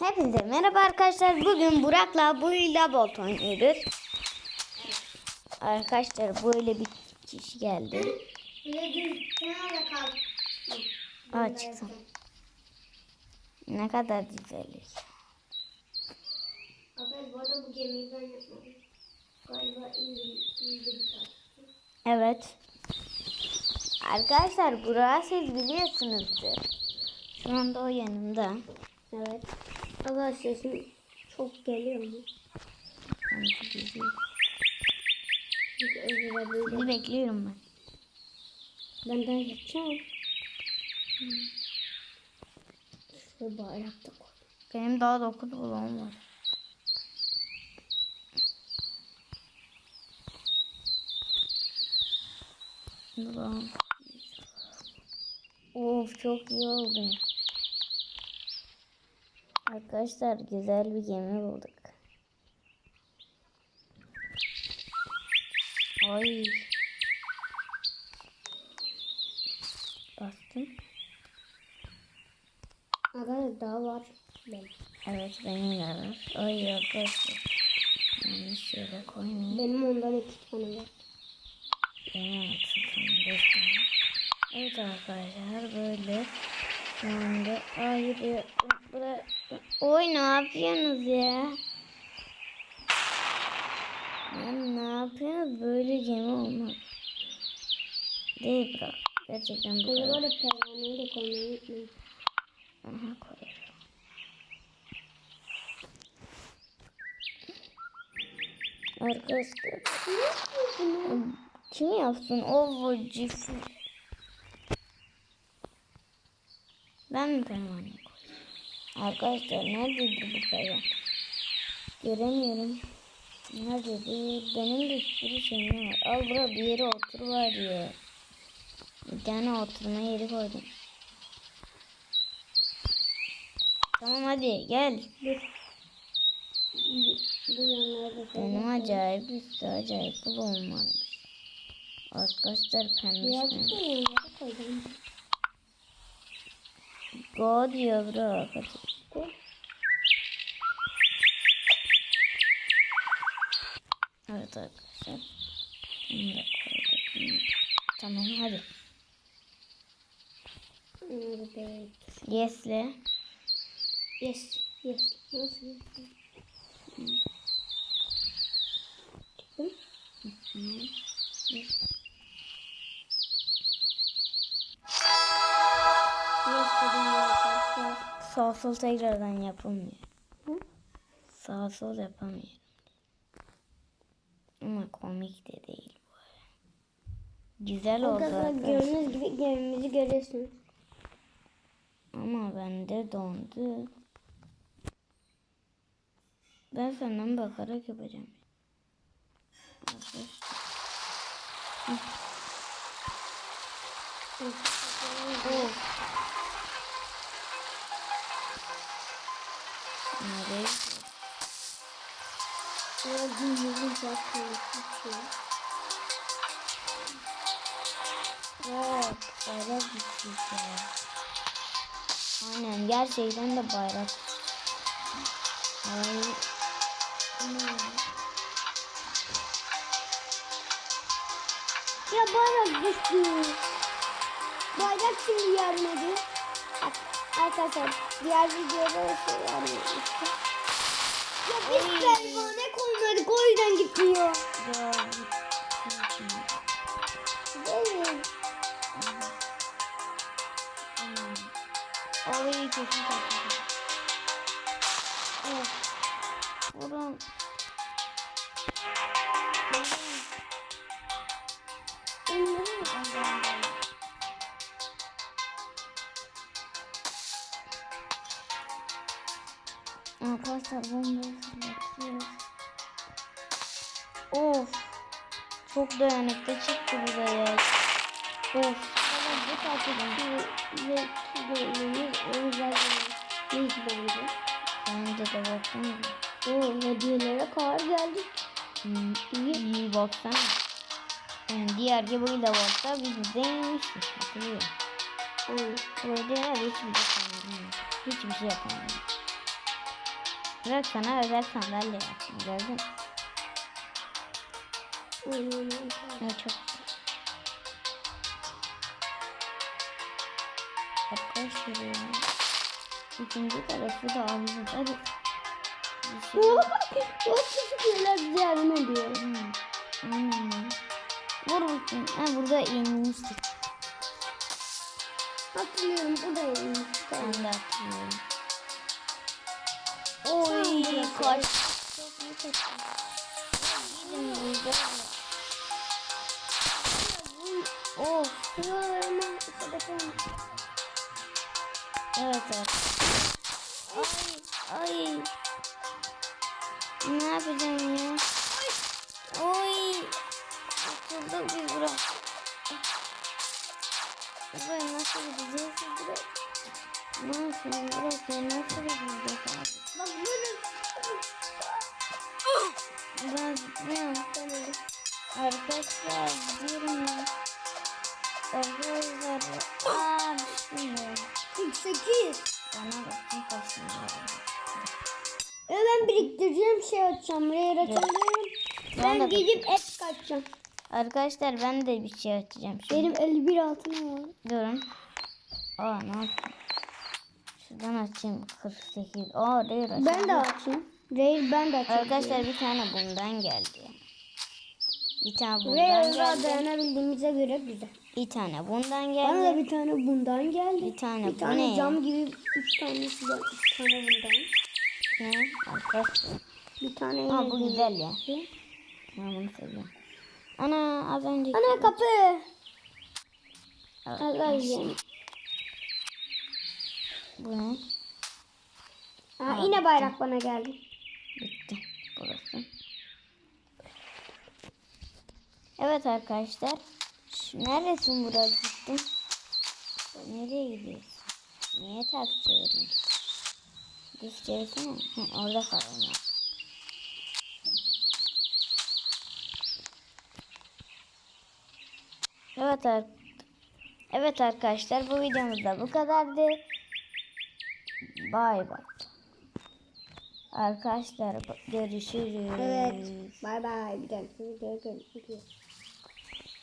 Hepinize merhaba arkadaşlar. Bugün Burak'la Buyla Bolt oynuyoruz. Arkadaşlar böyle bir kişi geldi. Aa çıksın. Ne kadar güzel. Bu bu. Evet. Arkadaşlar Burak'ı siz biliyorsunuzdur. Şu anda o yanımda. Evet. Ama sesim çok geliyor mu? Sizi bekliyorum ben. Ben daha yapacağım. Şöyle bayrak da koy. Benim daha 9 bulağım var. Of çok iyi oldu. Arkadaşlar güzel bir gemi bulduk. Ay. Bastım. Arkadaşlar daha var. Benim. Evet benim de var. Ay arkadaşlar. Yanlış yere koymayayım. Benim ondan iki tane var. Benim altı tane beş tane. Evet arkadaşlar böyle. Anda hayır ya. Bırak. Oy ne yapıyorsunuz ya? Ya ne yapıyorsunuz? Böyle gemi olmaz. Değil bırak. Gerçekten bu kadar. böyle pervaneyi de koymayı unutmayın. Aha koyarım. Arkadaşlar. Kim yapsın? O vacif. Ben mi pervane koyayım? Arkadaşlar nerededir bu pervane? Göremiyorum. Nerededir? Benim de sürü şeyim var. Al bura bir yere otur var ya. Bir tane oturma yeri koydum. Tamam hadi gel. Yanlarda Benim acayip üstü acayip bulum varmış. Arkadaşlar pembiş Birazcık pembiş. da yanlara koydum. Go diyor bro. Hadi. Koy. Evet arkadaşlar. Bunu da koyduk. Bunu- Tamam hadi. Yes'le. Yes. Yes. Nasıl yes? Çıktım. Yes Sağ sol tekrardan yapılmıyor. Hı? Sağ sol yapamıyorum. Ama komik de değil bu. Güzel oldu Arkadaşlar gördüğünüz gibi gemimizi görüyorsunuz. Ama bende dondu. Ben senden bakarak yapacağım. Arkadaşlar. Nereye gidiyor? Gördüğünüz zaten. Bak bayrak ya. Aynen gerçekten de bayrak. Ay. Ya bayrak düştü. Bayrak şimdi gelmedi. Arkadaşlar diğer videoda da şey gelmedi. Ya biz pervane koymadık o yüzden gitmiyor. Ya git. Değil. Orayı kesin takacağım. Of. Buradan. Arkadaşlar fırlatıyoruz. Of. Çok dayanıklı çıktı buraya. Of. Ama bu takipçi ve bölümümüz en güzel bölümümüz bence. Bence de baksana. Oo, hediyelere kadar geldik. Hmm, iyi, iyi baksana. Yani diğer gibi de varsa biz de yemiştik. Hatırlıyorum. Aynen. Burada hiçbir şey yapamıyorum. Hiçbir şey yapamıyorum. Bırak sana özel sandalye yaptım gördün. mü? Ya çok Arkadaşlar ya. İkinci tarafı da aldım. Hadi. O küçük yerler bize yardım ediyor. Hmm, Aynen ya. Vur bakayım. Ha burada yenilmiştik. Hatırlıyorum buradayım. Ben de hatırlıyorum. Oy, kaç. Çok iyi kaçtı. Gidin burada. Of. Şuralarıma sadakam. Evet evet. Ay ay. Ne yapacağım ya? Oy. Atıldık biz bura. Buraya nasıl gideceğiz bura? Nasıl bırak ya nasıl gideceğiz abi? Bak böyle. Ben zıplıyorum. Arkadaşlar gidiyorum ya. Arkadaşlar. Aa düştüm ya. 48. Bana bakın kaçtım ya. Ben biriktireceğim şey açacağım. Rare açacağım. Ben Ben gidip et kaçacağım. Arkadaşlar ben de bir şey açacağım şimdi. Benim 51 altınım var. Durun. Aa ne yapayım? Şuradan açayım 48. Aa değil Ben de açayım. Rare ben de açayım. Arkadaşlar bir tane bundan geldi. Bir tane bundan Rare'a geldi. dayanabildiğimize göre güzel. Bir tane bundan Bana da geldi. bir tane bundan geldi. Bir tane bir bu tane ne cam gibi üç tanesi de üç tane bundan. Ne? Arkadaşlar. Bir tane Aa bu güzel ya. Ben bunu seviyorum. Ana az önce. Ana kapı. Evet, izleyin. Bu ne? Aa, yine bayrak bana geldi. Bitti. Burası. Evet arkadaşlar. Neredesin burası gittin? Nereye gidiyorsun? Niye ters çevirdin? Düz çevirsene. Hı, orada kalın. Evet Evet arkadaşlar bu videomuz da bu kadardı. Bay bay. Arkadaşlar görüşürüz. Evet. Bay bay. Bir videoda görüşürüz.